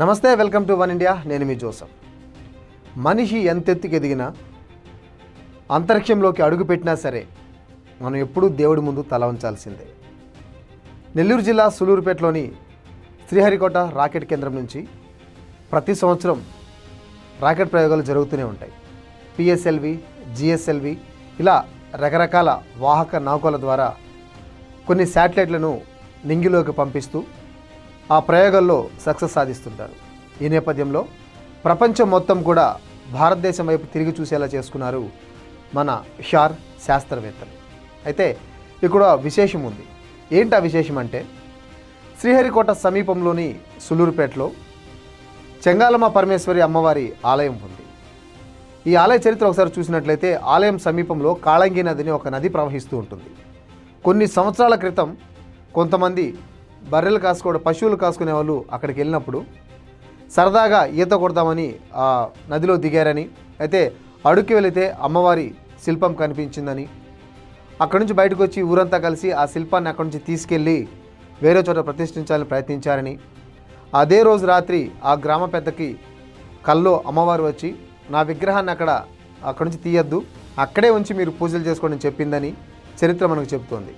నమస్తే welcome to one India. నేను మీ Joseph. మనిషి ఎంతెత్తుకు ఎదిగినా అంతరిక్షంలోకి అడుగుపెట్టినా సరే మనం ఎప్పుడూ దేవుడి ముందు తల ఉంచాల్సిందే. నెల్లూరు జిల్లా సులూరుపేటలోని శ్రీహరికోట రాకెట్ కేంద్రం నుంచి ప్రతి సంవత్సరం రాకెట్ ప్రయోగాలు జరుగుతూనే ఉంటాయి. పిఎస్ఎల్వి జిఎస్ఎల్వి ఇలా రకరకాల వాహక నౌకల ద్వారా కొన్ని శాటిలైట్లను నింగిలోకి పంపిస్తూ ఆ ప్రయోగాల్లో సక్సెస్ సాధిస్తుంటారు. ఈ నేపథ్యంలో ప్రపంచం మొత్తం కూడా భారతదేశం వైపు తిరిగి చూసేలా చేసుకున్నారు మన షార్ శాస్త్రవేత్తలు. అయితే ఇక్కడ విశేషం ఉంది. ఏంటి ఆ విశేషం అంటే శ్రీహరికోట సమీపంలోని సులూరుపేటలో చెంగాలమ్మ పరమేశ్వరి అమ్మవారి ఆలయం ఉంది. ఈ ఆలయ చరిత్ర ఒకసారి చూసినట్లయితే ఆలయం సమీపంలో కాళంగి నదిని ఒక నది ప్రవహిస్తూ ఉంటుంది. కొన్ని సంవత్సరాల క్రితం కొంతమంది బర్రెలు కాసుకోవడం పశువులు కాసుకునే వాళ్ళు అక్కడికి వెళ్ళినప్పుడు సరదాగా ఈత కొడదామని ఆ నదిలో దిగారని అయితే అడుక్కి వెళితే అమ్మవారి శిల్పం కనిపించిందని. అక్కడి నుంచి బయటకు వచ్చి ఊరంతా కలిసి ఆ శిల్పాన్ని అక్కడి నుంచి తీసుకెళ్ళి వేరే చోట ప్రతిష్ఠించాలని ప్రయత్నించారని. అదే రోజు రాత్రి ఆ గ్రామ పెద్దకి కల్లో అమ్మవారు వచ్చి నా విగ్రహాన్ని అక్కడ అక్కడి నుంచి తీయద్దు అక్కడే ఉంచి మీరు పూజలు చేసుకోండి చెప్పిందని చరిత్ర మనకు చెబుతోంది.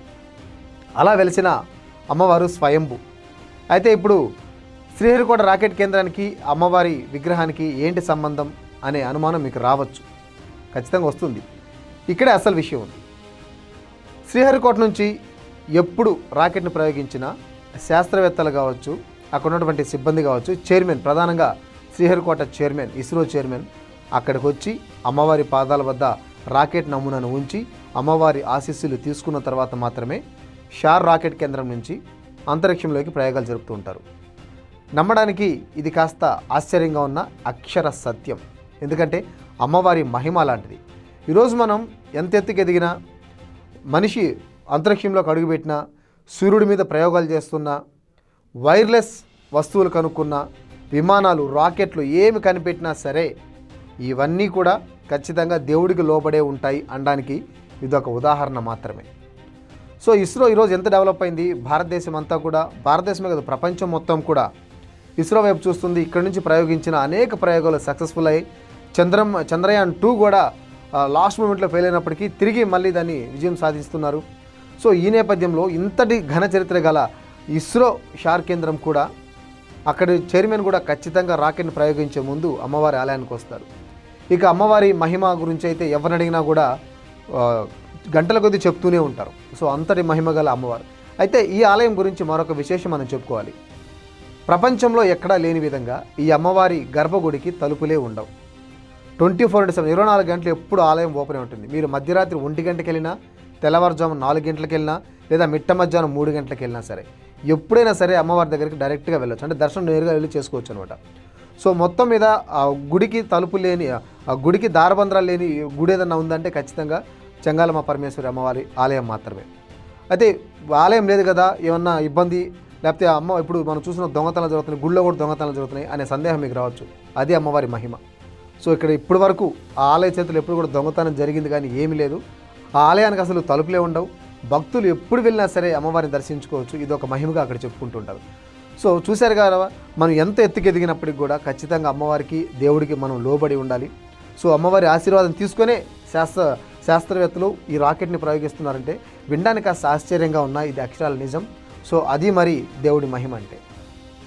అలా వెలిసిన అమ్మవారు స్వయంభు. అయితే ఇప్పుడు శ్రీహరికోట రాకెట్ కేంద్రానికి అమ్మవారి విగ్రహానికి ఏంటి సంబంధం అనే అనుమానం మీకు రావచ్చు. ఖచ్చితంగా వస్తుంది. ఇక్కడే అసలు విషయం ఉంది. శ్రీహరికోట నుంచి ఎప్పుడు రాకెట్ను ప్రయోగించినా శాస్త్రవేత్తలు కావచ్చు అక్కడ ఉన్నటువంటి సిబ్బంది కావచ్చు చైర్మన్ ప్రధానంగా శ్రీహరికోట చైర్మన్ ఇస్రో చైర్మన్ అక్కడికి వచ్చి అమ్మవారి పాదాల వద్ద రాకెట్ నమూనాను ఉంచి అమ్మవారి ఆశీస్సులు తీసుకున్న తర్వాత మాత్రమే షార్ రాకెట్ కేంద్రం నుంచి అంతరిక్షంలోకి ప్రయోగాలు జరుపుతూ ఉంటారు. నమ్మడానికి ఇది కాస్త ఆశ్చర్యంగా ఉన్న అక్షర సత్యం. ఎందుకంటే అమ్మవారి మహిమ లాంటిది. ఈరోజు మనం ఎంత ఎత్తుకు ఎదిగినా మనిషి అంతరిక్షంలోకి అడుగుపెట్టినా సూర్యుడి మీద ప్రయోగాలు చేస్తున్నా వైర్లెస్ వస్తువులు కనుక్కున్న విమానాలు రాకెట్లు ఏమి కనిపెట్టినా సరే ఇవన్నీ కూడా ఖచ్చితంగా దేవుడికి లోబడే ఉంటాయి అనడానికి ఇదొక ఉదాహరణ మాత్రమే. సో ఇస్రో ఈరోజు ఎంత డెవలప్ అయింది? భారతదేశం అంతా కూడా భారతదేశమే కాదు ప్రపంచం మొత్తం కూడా ఇస్రో వైపు చూస్తుంది. ఇక్కడ నుంచి ప్రయోగించిన అనేక ప్రయోగాలు సక్సెస్ఫుల్ అయ్యి చంద్రం చంద్రయాన్ టూ కూడా లాస్ట్ మూమెంట్లో ఫెయిల్ అయినప్పటికీ తిరిగి మళ్ళీ దాన్ని విజయం సాధిస్తున్నారు. సో ఈ నేపథ్యంలో ఇంతటి ఘన చరిత్ర గల ఇస్రో షార్ కేంద్రం కూడా అక్కడి చైర్మన్ కూడా ఖచ్చితంగా రాకెట్ని ప్రయోగించే ముందు అమ్మవారి ఆలయానికి వస్తారు. ఇక అమ్మవారి మహిమ గురించి అయితే ఎవరిని అడిగినా కూడా గంటల కొద్దీ చెప్తూనే ఉంటారు. సో అంతటి మహిమ గల అమ్మవారు. అయితే ఈ ఆలయం గురించి మరొక విశేషం మనం చెప్పుకోవాలి. ప్రపంచంలో ఎక్కడా లేని విధంగా ఈ అమ్మవారి గర్భగుడికి తలుపులే ఉండవు. ట్వంటీ ఫోర్ ఇంటూ సెవెన్ ఇరవై నాలుగు గంటలు ఎప్పుడు ఆలయం ఓపెన్ ఉంటుంది. మీరు మధ్యరాత్రి ఒంటి గంటకి వెళ్ళినా తెల్లవారుజాము నాలుగు గంటలకు వెళ్ళినా లేదా మిట్ట మధ్యాహ్నం మూడు గంటలకు వెళ్ళినా సరే ఎప్పుడైనా సరే అమ్మవారి దగ్గరికి డైరెక్ట్గా వెళ్ళొచ్చు. అంటే దర్శనం నేరుగా వెళ్ళి చేసుకోవచ్చు అనమాట సో మొత్తం మీద ఆ గుడికి తలుపు లేని ఆ గుడికి దారబంద్రాలు లేని గుడి ఏదన్నా ఉందంటే ఖచ్చితంగా చెంగాలమ్మ పరమేశ్వరి అమ్మవారి ఆలయం మాత్రమే. అయితే ఆలయం లేదు కదా ఏమన్నా ఇబ్బంది? లేకపోతే అమ్మ ఇప్పుడు మనం చూసిన దొంగతనాలు జరుగుతున్నాయి గుళ్ళో కూడా దొంగతనాలు జరుగుతున్నాయి అనే సందేహం మీకు రావచ్చు. అది అమ్మవారి మహిమ. సో ఇక్కడ ఇప్పటి వరకు ఆ ఆలయ చేతులు ఎప్పుడు కూడా దొంగతనం జరిగింది కానీ ఏమీ లేదు. ఆ ఆలయానికి అసలు తలుపులే ఉండవు. భక్తులు ఎప్పుడు వెళ్ళినా సరే అమ్మవారిని దర్శించుకోవచ్చు. ఇది ఒక మహిమగా అక్కడ చెప్పుకుంటుంటారు. సో చూశారు కదా మనం ఎంత ఎత్తుకెదిగినప్పటికి కూడా ఖచ్చితంగా అమ్మవారికి దేవుడికి మనం లోబడి ఉండాలి. సో అమ్మవారి ఆశీర్వాదం తీసుకొనే శాస్త్ర శాస్త్రవేత్తలు ఈ రాకెట్ని ప్రయోగిస్తున్నారంటే వినడానికి కాస్త ఆశ్చర్యంగా ఉన్నాయి ఇది అక్షరాల నిజం. సో అది మరి దేవుడి మహిమ అంటే.